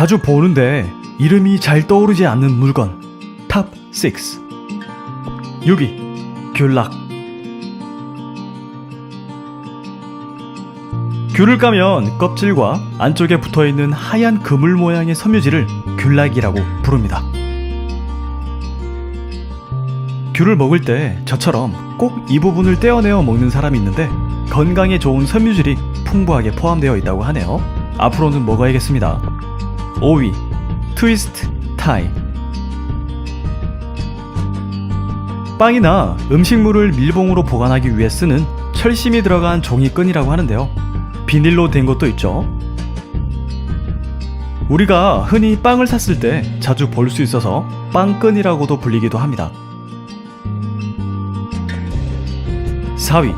자주 보는데 이름이 잘 떠오르지 않는 물건 탑 6. 6위 귤락 귤을 까면 껍질과 안쪽에 붙어 있는 하얀 그물 모양의 섬유질을 귤락이라고 부릅니다. 귤을 먹을 때 저처럼 꼭 이 부분을 떼어내어 먹는 사람이 있는데 건강에 좋은 섬유질이 풍부하게 포함되어 있다고 하네요. 앞으로는 먹어야겠습니다. 5위 트위스트 타이 빵이나 음식물을 밀봉으로 보관하기 위해 쓰는 철심이 들어간 종이끈이라고 하는데요. 비닐로 된 것도 있죠. 우리가 흔히 빵을 샀을 때 자주 볼 수 있어서 빵끈이라고도 불리기도 합니다. 4위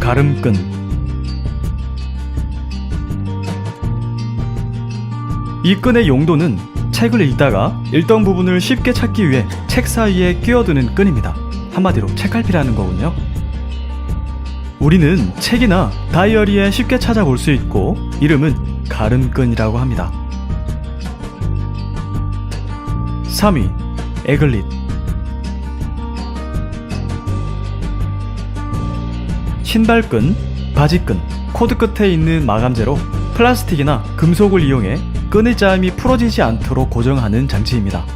가름끈 이 끈의 용도는 책을 읽다가 읽던 부분을 쉽게 찾기 위해 책 사이에 끼어드는 끈입니다. 한마디로 책갈피라는 거군요. 우리는 책이나 다이어리에 쉽게 찾아볼 수 있고 이름은 가름끈이라고 합니다. 3위 에글릿 신발끈, 바지끈, 코드 끝에 있는 마감재로 플라스틱이나 금속을 이용해 끈의 짜임이 풀어지지 않도록 고정하는 장치입니다.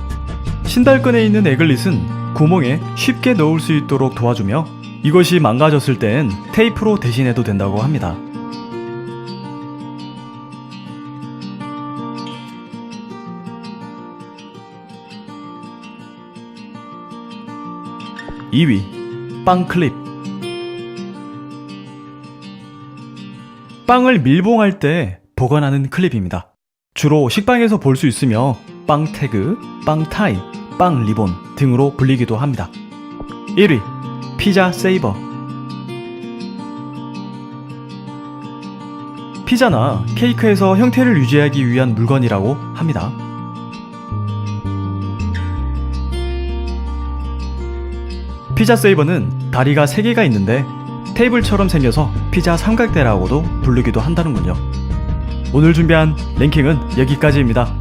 신발끈에 있는 에글릿은 구멍에 쉽게 넣을 수 있도록 도와주며 이것이 망가졌을 땐 테이프로 대신해도 된다고 합니다. (2위) 빵 클립 빵을 밀봉할 때 보관하는 클립입니다. 주로 식빵에서 볼 수 있으며 빵 태그, 빵 타이, 빵 리본 등으로 불리기도 합니다. 1위 피자 세이버 피자나 케이크에서 형태를 유지하기 위한 물건이라고 합니다. 피자 세이버는 다리가 3개가 있는데 테이블처럼 생겨서 피자 삼각대라고도 부르기도 한다는군요. 오늘 준비한 랭킹은 여기까지입니다.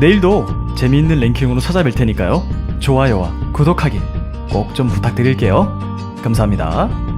내일도 재미있는 랭킹으로 찾아뵐 테니까요. 좋아요와 구독하기 꼭 좀 부탁드릴게요. 감사합니다.